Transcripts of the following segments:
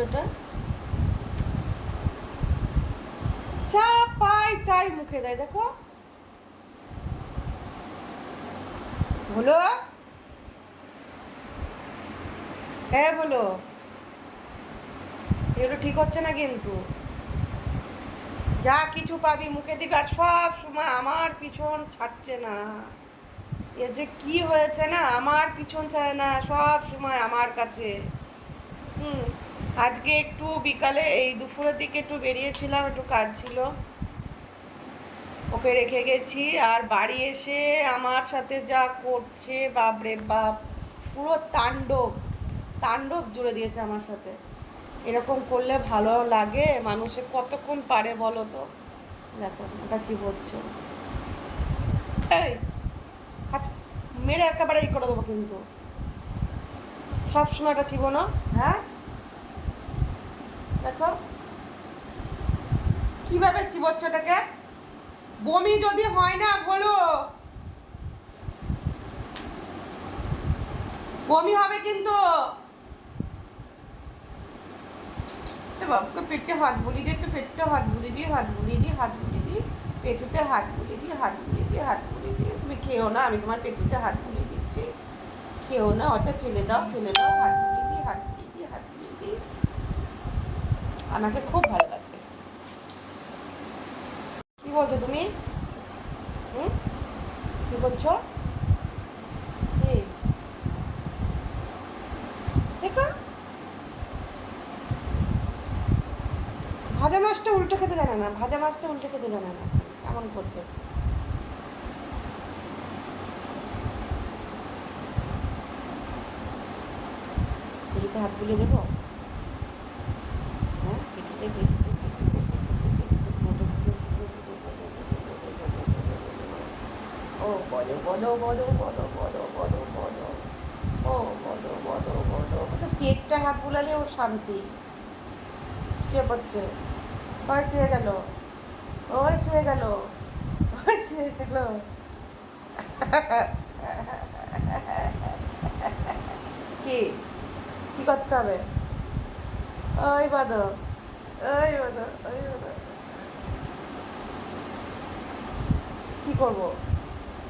ওটা? পাই তাই মুখে দেয়, দেখো। বলো? হ্যাঁ বলো। এগুলো ঠিক হচ্ছে না কিন্তু। যা কিছু পাবি মুখে দিবি আর সব সময় আমার পিছন ছাড়ছে না। এ যে কি হয়েছে না? আমার পিছন ছাড়ে না, সব সময় আমার কাছে। হুম, আজকে একটু বিকালে এই দুপুরের দিকে একটু বেরিয়েছিলাম, একটু কাজ ছিল। ওকে রেখে গেছি, আর বাড়ি এসে আমার সাথে যা করছে, বাপরে বাপ, পুরো তাণ্ডব তাণ্ডব জুড়ে দিয়েছে আমার সাথে। এরকম করলে ভালো লাগে, মানুষে কতক্ষণ পারে বলো তো? দেখো, ওটা চিবোচ্ছে এই মেরে একেবারে ই করে দেবো কিন্তু। সবসময় চিবো না হ্যাঁ? দেখো। কীভাবে চিবোচ্ছে ওটাকে? বমি যদি হয় না, বলো। বমি হবে কিন্তু। পেটে হাত বুলি দিয়ে একটু পেটে হাত বুলি দিয়ে হাত বুলি দিয়ে হাত বুলি দিয়ে পেটুতে হাত বুলি দিয়ে হাত বুলি দিয়ে হাত বুলি দিয়ে তুমি খেও না, আমি তোমার পেটুতে হাত বুলি দিচ্ছি। খেও না, ওটা ফেলে দাও ফেলে দাও, হাত দিয়ে হাত দিয়ে হাত দিয়ে আমাকে খুব ভালোবাসে। কি বলছো তুমি? হুম? কি বলছো? কি দেখো। ভাজা মাছটা উল্টে খেতে জানে না, ভাজা মাছটা উল্টে খেতে জানে না। এমন করতেছে? পেটিতে হাত বুলিয়ে দেবো হ্যাঁ পেটিতে পেটিতে ও বলো বলো বলো বলো বলো বলো বলো ও বলো বলো বলো ওকে পেটটা হাত বুলালে ওর শান্তি শুয়ে পড়ছে ওই শুয়ে গেল ওই শুয়ে গেল ওই শুয়ে গেল কি কি করতে হবে? ওই বাদো ওই বাদো ওই বাদো কি করব?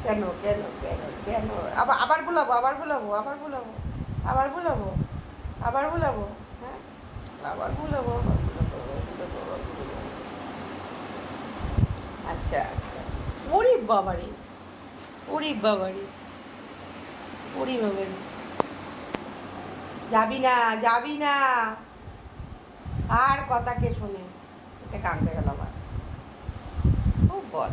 কেন কেন কেন কেন? আবার আবার বলাবো আবার বলাবো আবার বলাবো আবার বলাবো আবার বলাবো হ্যাঁ? আবার বলাবো, আবার আচ্ছা আচ্ছা। ওরে বাবারে ওরে বাবারে ওরে বাবারে। যাবি না যাবি না। আর কথা কে শোনে এটা কাঁদতে গেল আমার। খুব বল